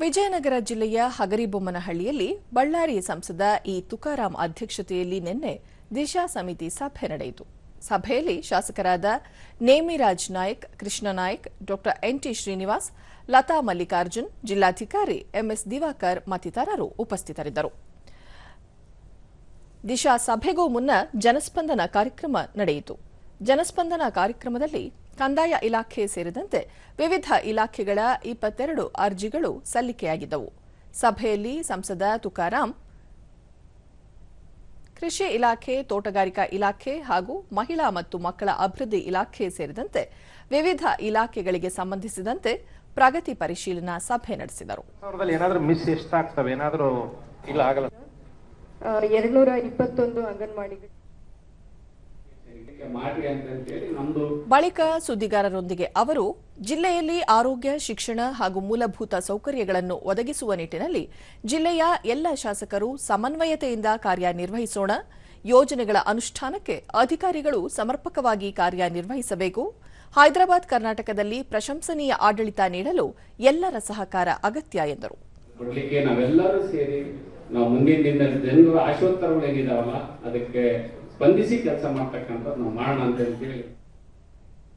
ವಿಜಯನಗರ ಜಿಲ್ಲೆಯ ಹಗರಿಬೊಮ್ಮನಹಳ್ಳಿಯಲ್ಲಿ ಬಳ್ಳಾರಿ ಸಂಸದ ಇ ತುಕಾರಾಂ ಅಧ್ಯಕ್ಷತೆಯಲ್ಲಿ ನಿನ್ನೆ ದಿಶಾ ಸಮಿತಿ ಸಭೆ ನಡೆಯಿತು. ಸಭೆಯಲ್ಲಿ ಶಾಸಕರಾದ ನೇಮಿರಾಜ್ ನಾಯಕ್, ಕೃಷ್ಣ ನಾಯಕ್ ಡಾ ಎನ್ಟಿ ಶ್ರೀನಿವಾಸ್, ಲತಾ ಮಲ್ಲಿಕಾರ್ಜುನ್, ಜಿಲ್ಲಾಧಿಕಾರಿ ಎಂಎಸ್ ದಿವಾಕರ್ ಮತ್ತಿತರರು ಉಪಸ್ಥಿತರಿದ್ದರು. ದಿಶಾ ಸಭೆಗೂ ಮುನ್ನ ಜನಸ್ಪಂದನ ಕಾರ್ಯಕ್ರಮ ನಡೆಯಿತು. ಜನಸ್ಪಂದನ ಕಾರ್ಯಕ್ರಮದಲ್ಲಿ ಕಂದಾಯ ಇಲಾಖೆ ಸೇರಿದಂತೆ ವಿವಿಧ ಇಲಾಖೆಗಳ ಇಪ್ಪತ್ತೆರಡು ಅರ್ಜಿಗಳು ಸಲ್ಲಿಕೆಯಾಗಿದ್ದವು. ಸಭೆಯಲ್ಲಿ ಸಂಸದ ತುಕಾರಾಂ ಕೃಷಿ ಇಲಾಖೆ ತೋಟಗಾರಿಕಾ ಇಲಾಖೆ ಹಾಗೂ ಮಹಿಳಾ ಮತ್ತು ಮಕ್ಕಳ ಅಭಿವೃದ್ಧಿ ಇಲಾಖೆ ಸೇರಿದಂತೆ ವಿವಿಧ ಇಲಾಖೆಗಳಿಗೆ ಸಂಬಂಧಿಸಿದಂತೆ ಪ್ರಗತಿ ಪರಿಶೀಲನಾ ಸಭೆ ನಡೆಸಿದರು. ಸಾವಿರದಲ್ಲಿ ಏನಾದ್ರೂ ಮಿಸ್ ಎಷ್ಟಾಗ್ತವೆ ಏನಾದ್ರೂ ಇಲ್ಲ ಆಗಲ್ಲ? ಎರಡ್ನೂರ ಇಪ್ಪತ್ತೊಂದು ಅಂಗನವಾಡಿಗಳು ಬಳಿಕ ಸುದ್ದಿಗಾರರೊಂದಿಗೆ ಅವರು ಜಿಲ್ಲೆಯಲ್ಲಿ ಆರೋಗ್ಯ ಶಿಕ್ಷಣ ಹಾಗೂ ಮೂಲಭೂತ ಸೌಕರ್ಯಗಳನ್ನು ಒದಗಿಸುವ ನಿಟ್ಟಿನಲ್ಲಿ ಜಿಲ್ಲೆಯ ಎಲ್ಲ ಶಾಸಕರು ಸಮನ್ವಯತೆಯಿಂದ ಕಾರ್ಯನಿರ್ವಹಿಸೋಣ. ಯೋಜನೆಗಳ ಅನುಷ್ಠಾನಕ್ಕೆ ಅಧಿಕಾರಿಗಳು ಸಮರ್ಪಕವಾಗಿ ಕಾರ್ಯನಿರ್ವಹಿಸಬೇಕು. ಹೈದರಾಬಾದ್ ಕರ್ನಾಟಕದಲ್ಲಿ ಪ್ರಶಂಸನೀಯ ಆಡಳಿತ ನೀಡಲು ಎಲ್ಲರ ಸಹಕಾರ ಅಗತ್ಯ ಎಂದರು. ನಾವೆಲ್ಲರೂ ಸೇರಿ ನಾವು ಮುಂದಿನ ದಿನದಲ್ಲಿ ಜನರ ಆಶೋತ್ತರಗಳು ಏನಿದಾವಲ್ಲ ಅದಕ್ಕೆ ಸ್ಪಂದಿಸಿ ಕೆಲಸ ಮಾಡ್ತಕ್ಕಂಥದ್ದು ನಾವು ಮಾಡೋಣ ಅಂತ ಹೇಳಿ